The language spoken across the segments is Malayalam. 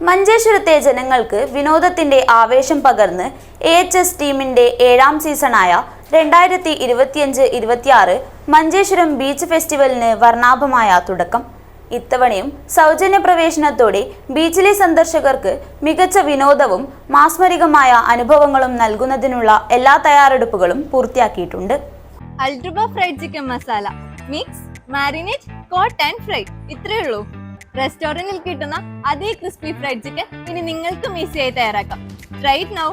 മഞ്ചേശ്വരത്തെ ജനങ്ങൾക്ക് വിനോദത്തിന്റെ ആവേശം പകർന്ന് എ എച്ച് എസ് ടീമിന്റെ ഏഴാം സീസണായ രണ്ടായിരത്തി ഇരുപത്തിയഞ്ച് ഇരുപത്തിയാറ് മഞ്ചേശ്വരം ബീച്ച് ഫെസ്റ്റിവലിന് വർണാഭമായ തുടക്കം. ഇത്തവണയും സൗജന്യ പ്രവേശനത്തോടെ ബീച്ചിലെ സന്ദർശകർക്ക് മികച്ച വിനോദവും മാസ്മരികമായ അനുഭവങ്ങളും നൽകുന്നതിനുള്ള എല്ലാ തയ്യാറെടുപ്പുകളും പൂർത്തിയാക്കിയിട്ടുണ്ട്. അൾട്രുബ fried chicken masala mix marinate coat and fry ഇത്രയേ ഉള്ളൂ. റെസ്റ്റോറന്റിൽ കിട്ടുന്ന അതേ ക്രിസ്പി ഫ്രൈഡ് ചിക്കൻ ഇനി നിങ്ങൾക്കും ഈസിയായി തയ്യാറാക്കാം. റൈറ്റ് നൗ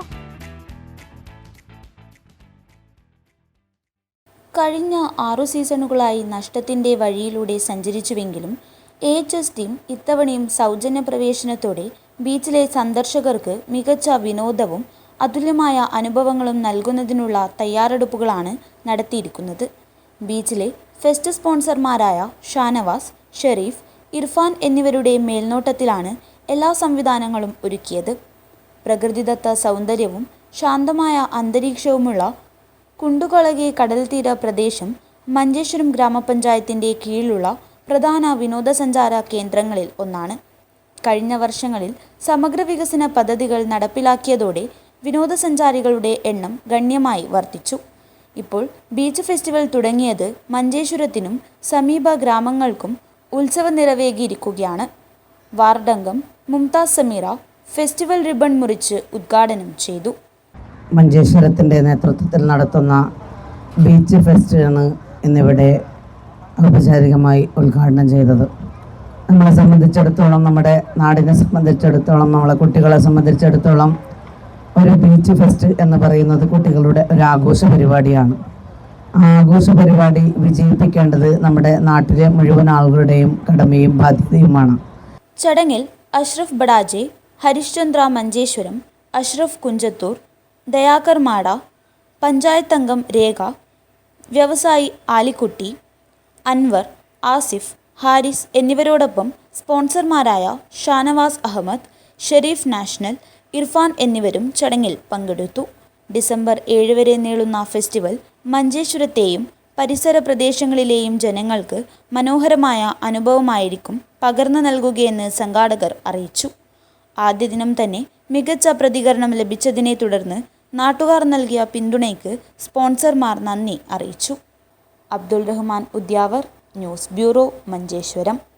കഴിഞ്ഞ ആറു സീസണുകളായി നഷ്ടത്തിന്റെ വഴിയിലൂടെ സഞ്ചരിച്ചുവെങ്കിലും എ എച്ച് എസ് ടീം ഇത്തവണയും സൗജന്യ പ്രവേശനത്തോടെ ബീച്ചിലെ സന്ദർശകർക്ക് മികച്ച വിനോദവും അതുല്യമായ അനുഭവങ്ങളും നൽകുന്നതിനുള്ള തയ്യാറെടുപ്പുകളാണ് നടത്തിയിരിക്കുന്നത്. ബീച്ചിലെ ഫെസ്റ്റ് സ്പോൺസർമാരായ ഷാനവാസ് ഷെരീഫ് ഇർഫാൻ എന്നിവരുടെ മേൽനോട്ടത്തിലാണ് എല്ലാ സംവിധാനങ്ങളും ഒരുക്കിയത്. പ്രകൃതിദത്ത സൗന്ദര്യവും ശാന്തമായ അന്തരീക്ഷവുമുള്ള കുണ്ടുകൊളകെ കടൽത്തീര പ്രദേശം മഞ്ചേശ്വരം ഗ്രാമപഞ്ചായത്തിന്റെ കീഴിലുള്ള പ്രധാന വിനോദസഞ്ചാര കേന്ദ്രങ്ങളിൽ ഒന്നാണ്. കഴിഞ്ഞ വർഷങ്ങളിൽ സമഗ്ര വികസന പദ്ധതികൾ നടപ്പിലാക്കിയതോടെ വിനോദസഞ്ചാരികളുടെ എണ്ണം ഗണ്യമായി വർദ്ധിച്ചു. ഇപ്പോൾ ബീച്ച് ഫെസ്റ്റിവൽ തുടങ്ങിയത് മഞ്ചേശ്വരത്തിനും സമീപ ഗ്രാമങ്ങൾക്കും ഉത്സവ നിറവേകിയിരിക്കുകയാണ് വാർഡംഗം മുംതാസ് സമീറ ഫെസ്റ്റിവൽ റിബൺ മുറിച്ച് ഉദ്ഘാടനം ചെയ്തു. മഞ്ചേശ്വരത്തിന്റെ നേതൃത്വത്തിൽ നടത്തുന്ന ബീച്ച് ഫെസ്റ്റാണ് ഇന്നിവിടെ ഔപചാരികമായി ഉദ്ഘാടനം ചെയ്തത്. നമ്മളെ സംബന്ധിച്ചിടത്തോളം നമ്മുടെ നാടിനെ സംബന്ധിച്ചിടത്തോളം നമ്മളെ കുട്ടികളെ സംബന്ധിച്ചിടത്തോളം ഒരു ബീച്ച് ഫെസ്റ്റ് എന്ന് പറയുന്നത് കുട്ടികളുടെ ഒരു ആഘോഷ പരിപാടിയാണ് ആഘോഷ പരിപാടി വിജയിപ്പിക്കേണ്ടത് നമ്മുടെ നാട്ടിലെ മുഴുവൻ ആളുകളുടെയും കടമയും ബാധ്യതയുമാണ്. ചടങ്ങിൽ അഷ്റഫ് ബഡാജെ ഹരിശ്ചന്ദ്ര മഞ്ചേശ്വരം അഷ്റഫ് കുഞ്ചത്തൂർ ദയാകർ മാട പഞ്ചായത്ത് അംഗം രേഖ വ്യവസായി ആലിക്കുട്ടി അൻവർ ആസിഫ് ഹാരിസ് എന്നിവരോടൊപ്പം സ്പോൺസർമാരായ ഷാനവാസ് അഹമ്മദ് ഷെരീഫ് നാഷണൽ ഇർഫാൻ എന്നിവരും ചടങ്ങിൽ പങ്കെടുത്തു. ഡിസംബർ ഏഴ് വരെ നീളുന്ന ഫെസ്റ്റിവൽ മഞ്ചേശ്വരത്തെയും പരിസര പ്രദേശങ്ങളിലെയും ജനങ്ങൾക്ക് മനോഹരമായ അനുഭവമായിരിക്കും പകർന്നു നൽകുകയെന്ന് സംഘാടകർ അറിയിച്ചു. ആദ്യ ദിനം തന്നെ മികച്ച പ്രതികരണം ലഭിച്ചതിനെ തുടർന്ന് നാട്ടുകാർ നൽകിയ പിന്തുണയ്ക്ക് സ്പോൺസർമാർ നന്ദി അറിയിച്ചു. Abdul Rahman Udyavar news bureau Manjeshwaram.